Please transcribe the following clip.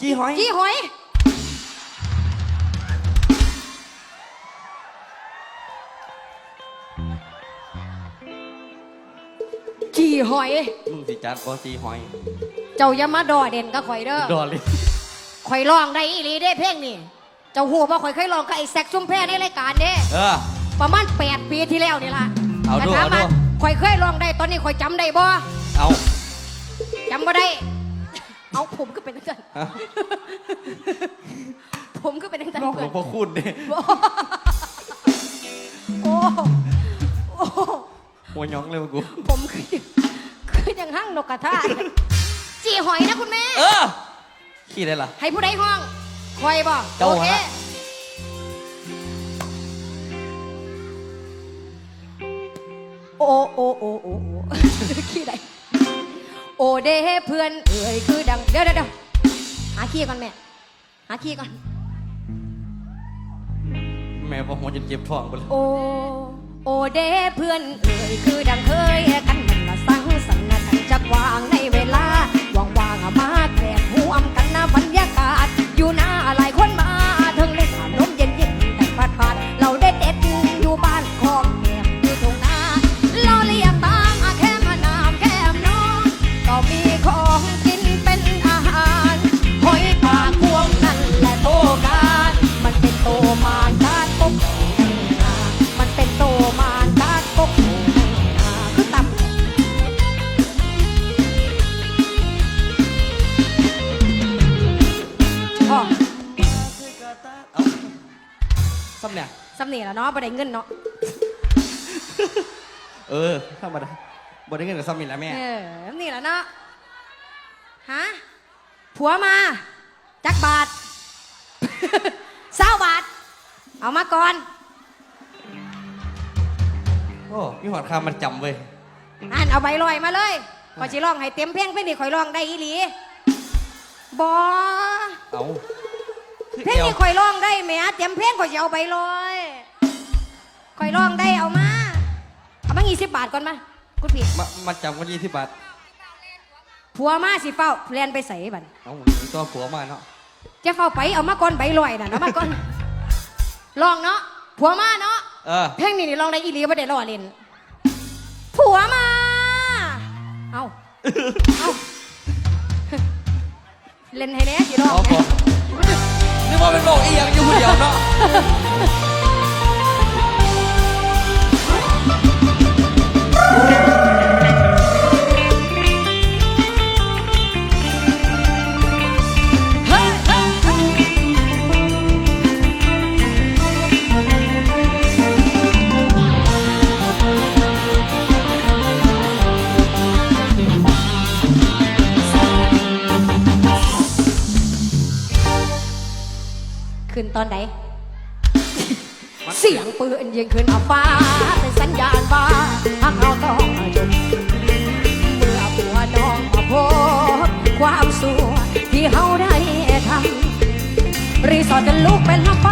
จีหอย จี้หอยจี้หอย มึงสิจัดบ่จีหอยเจ้าอย่ามาดอเด่นก็ข่อยเด้อดอลลี่ข่อยร้องได้อีหลีได้เพลงนี่ เจ้าหัวว่าข่อยเคยร้องกับไอ้แซกซุ่มแพ้ในรายการเด้ เออ ประมาณ8ปีที่แล้วนี่ล่ะเอาดูแต่ถามเอาดูว่าข่อยเคยร้องได้ตอนนี้ข่อยจำได้บ่เอาจำบ่ได้ เอาผมก็เป็นจังซั่นฮะ ผมก็เป็นจังซั่นน้องหลเพื่อวนงพ่อคุณดิโอ้โอ้หัวหยองเลยกู ผมคือคือยังห้างนกกระทาจีหอยนะคุณแม่ เออ ขี้ได้ล่ะ ให้ผู้ใดห้องคอยบ่เจ้าโอเคฮะ โอโอโอโอโอขี้ใด โอเด้เพื่อนเอ่ยคือดังเดี๋ยวเดี๋ยวเดี๋ยวหาขี้ก่อนแม่ หาขี้ก่อน แม่บอกหัวจะเจ็บท้องไปเลยโอ โอเด้เพื่อนเอ่ยคือดังเคย เอาซ้ำเนี่ยสำเนียงแล้วเนาะบ่ได้เงินเนาะเออธรรมดาบ่ได้เงินกับซ้ำนี่แหละแม่ เออสำเนียงแล้วเนาะฮะผัวมาจักบาท เศร้าบาท เอามาก่อนโอ้พี่หอดคำมันจำเว้ยอันเอาใบลอยมาเลยขอยสิร้องให้เต็มเพลงเพลงนี้ข่อยร้องได้อีหลีบอเอา คือเพลงเอวนี้ข่อยร้องได้แหม่เตรียมเพลงข่อยจะเอาไปลอยข่อยร้องได้เอามา เอามายี่สิบบาทก่อนมาคุณพี่มามาจำกันยี่สิบบาทผัวมาสิเฝ้าเรียนไปใส่บันเอาตัวผัวมาเนาะจะเฝ้าไปเอามาก่อนใบลอยน่ะเอามาก่อนลองเนาะผัวมาเนาะเออเพลงนี้นี่ร้องได้อีหลีบ่ได้ล้อเล่นผัวมา เอาเอาเล่นให้แน่สิร้องเอาก่อน นึกว่าเป็นโรคอีหยังอยู่คนเดียวเนาะ ขึ้นตอนไหน เสียงปืนยิงขึ้นเอาฟ้าเป็นสัญญาณว่าหากเราต้องจบเมื่อปัวน้องมาพบความสัวที่เฮาได้ทำรีสอร์ทจะลุกเป็นลำไป